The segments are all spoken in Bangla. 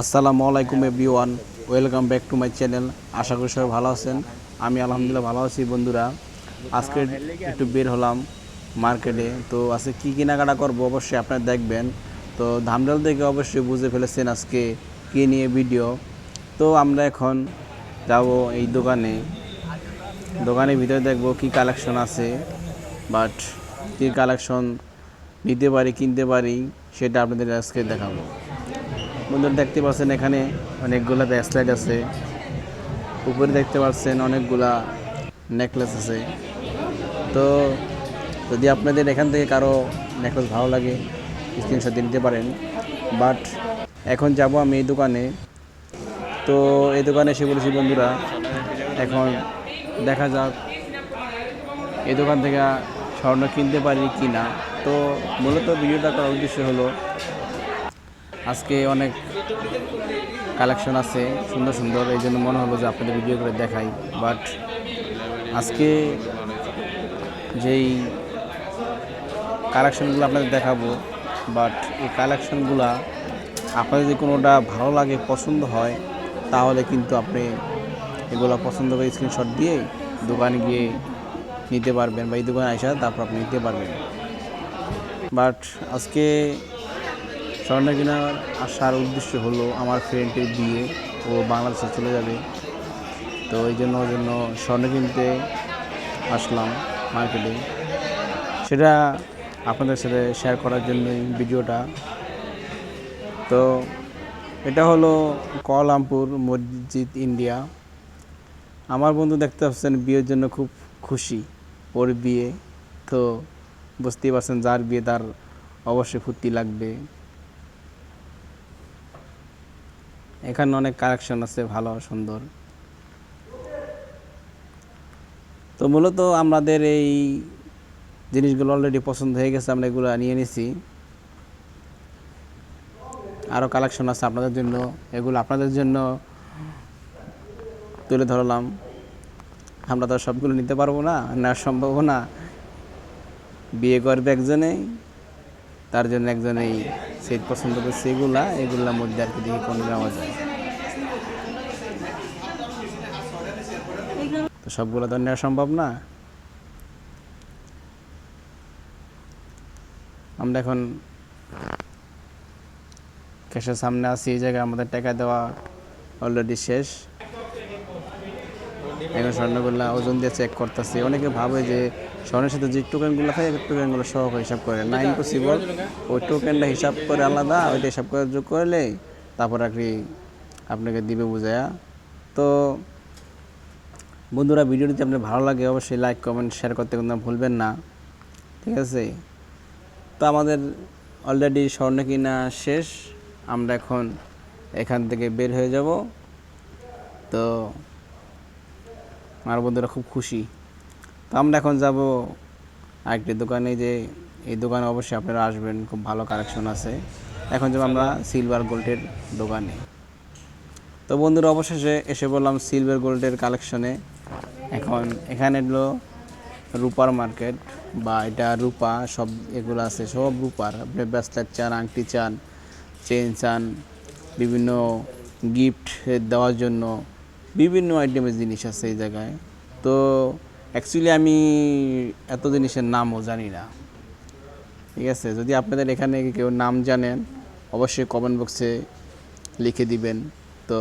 আসসালামু আলাইকুম everyone, welcome back to my channel. আশা করি সবাই ভালো আছেন। আমি আলহামদুলিল্লাহ ভালো আছি বন্ধুরা। আজকে একটু বের হলাম মার্কেটে। তো আজকে কী কেনাকাটা করব অবশ্যই আপনারা দেখবেন। তো ধামডাল থেকে অবশ্যই বুঝে ফেলেছেন আজকে কী নিয়ে ভিডিও। তো আমরা এখন যাব এই দোকানে। দোকানের ভিতরে দেখব কি কালেকশন আছে, বাট কী কালেকশন নিতে পারি, কিনতে পারি, সেটা আপনাদের আজকে দেখাবো। বন্ধুরা, দেখতে পাচ্ছেন এখানে অনেকগুলা ব্যাসলাইট আছে। উপরে দেখতে পাচ্ছেন অনেকগুলা নেকলেস আছে। তো যদি আপনাদের এখান থেকে কারও নেকলেস ভালো লাগে স্ক্রিনশট নিতে পারেন। বাট এখন যাব আমি এই দোকানে। তো এই দোকানে এসে বলেছি, বন্ধুরা, এখন দেখা যাক, এই দোকান থেকে স্বর্ণ কিনতে পারি কি না? তো মূলত ভিডিওটা করার উদ্দেশ্য হলো, আজকে অনেক কালেকশন আছে, সুন্দর সুন্দর, এই জন্য মনে হলো যে আপনাদের ভিডিও করে দেখাই। বাট আজকে যেই কালেকশনগুলো আপনাদের দেখাবো বাট এই কালেকশনগুলো আপনাদের যদি কোনোটা ভালো লাগে, পছন্দ হয়, তাহলে কিন্তু আপনি এগুলো পছন্দ করে স্ক্রিনশট দিয়ে দোকানে গিয়ে নিতে পারবেন বা এই দোকানে আসা তারপর আপনি নিতে পারবেন। বাট আজকে স্বর্ণ কেনার আসার উদ্দেশ্য হলো আমার ফ্রেন্ডের বিয়ে। ও বাংলাদেশে চলে যাবে। তো এই জন্য ওই জন্য স্বর্ণ কিনতে আসলাম মার্কেটে সেটা আপনাদের সাথে শেয়ার করার জন্য ভিডিওটা। তো এটা হলো কলামপুর মসজিদ ইন্ডিয়া। আমার বন্ধু দেখতে পাচ্ছেন বিয়ের জন্য খুব খুশি ওর বিয়ে। তো বুঝতেই পারছেন যার বিয়ে তার অবশ্যই ফুর্তি লাগবে। এখানে অনেক কালেকশন আছে, ভালো, সুন্দর। তো মূলত আমাদের এই জিনিসগুলো অলরেডি পছন্দ হয়ে গেছে, আমরা এগুলো নিয়ে নিছি। আরও কালেকশন আছে আপনাদের জন্য, এগুলো আপনাদের জন্য তুলে ধরলাম। আমরা তো সবগুলো নিতে পারব না না সম্ভব না। বিয়ে করবে একজনেই, তার জন্য একজনেই সেট পছন্দ করছে এগুলা, এগুলোর মধ্যে আর কি দেখি কোন নেওয়া যায়। তো সবগুলো তো নেওয়া সম্ভব না। আমরা এখন ক্যাশের সামনে আছি, এই জায়গায় আমাদের টাকা দেওয়া অলরেডি শেষ। এখন স্বর্ণগুলা ওজন দিয়ে চেক করতেছি। অনেকে ভাবে যে স্বর্ণের সাথে যে টোকেনগুলো থাকে টোকেনগুলো সহ হিসাব করে। না ইম্পসিবল ওই টোকেনটা হিসাব করে আলাদা, ওইটা হিসাব করে যোগ করলে তারপর আর কি আপনাকে দিবে বুঝায়া। তো বন্ধুরা, ভিডিওটি যদি আপনার ভালো লাগে, অবশ্যই লাইক কমেন্ট শেয়ার করতে কিন্তু ভুলবেন না। ঠিক আছে? তো আমাদের অলরেডি স্বর্ণ কিনা শেষ। আমরা এখন এখান থেকে বের হয়ে যাব। তো আমার বন্ধুরা খুব খুশি। তো আমরা এখন যাব আরেকটি দোকানে যে এই দোকানে অবশ্যই আপনারা আসবেন, খুব ভালো কালেকশন আছে। এখন যাব আমরা সিলভার গোল্ডের দোকানে। তো বন্ধুরা অবশেষে এসে বললাম সিলভার গোল্ডের কালেকশনে এখন এখানে হলো রূপার মার্কেট বা এটা রূপা, সব এগুলো আছে, সব রূপার। আপনি ব্যাসলেট চান, আংটি চান চেন চান, বিভিন্ন গিফট দেওয়ার জন্য। বিভিন্ন আইটেমের জিনিস আছে এই জায়গায়। তো অ্যাকচুয়ালি আমি এত জিনিসের নামও জানি না। ঠিক আছে? যদি আপনাদের এখানে কেউ নাম জানেন, অবশ্যই কমেন্ট বক্সে লিখে দিবেন। তো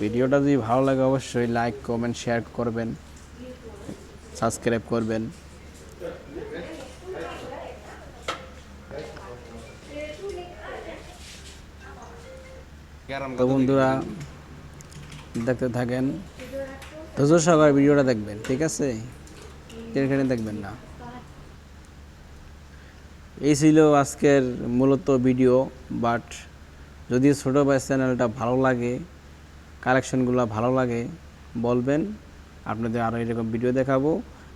ভিডিওটা যদি ভালো লাগে, অবশ্যই লাইক কমেন্ট শেয়ার করবেন। সাবস্ক্রাইব করবেন। তো বন্ধুরা দেখতে থাকেন। ধৈর্য সহকারে ভিডিওটা দেখবেন, ঠিক আছে? এখানে দেখবেন না। এই ছিল আজকের মূলত ভিডিও, বাট যদি ছোটো ভাই চ্যানেলটা ভালো লাগে, কালেকশনগুলো ভালো লাগে, বলবেন, আপনাদের আরও এরকম ভিডিও দেখাবো।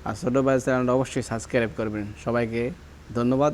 আর ছোটো ভাই চ্যানেলটা অবশ্যই সাবস্ক্রাইব করবেন। সবাইকে ধন্যবাদ।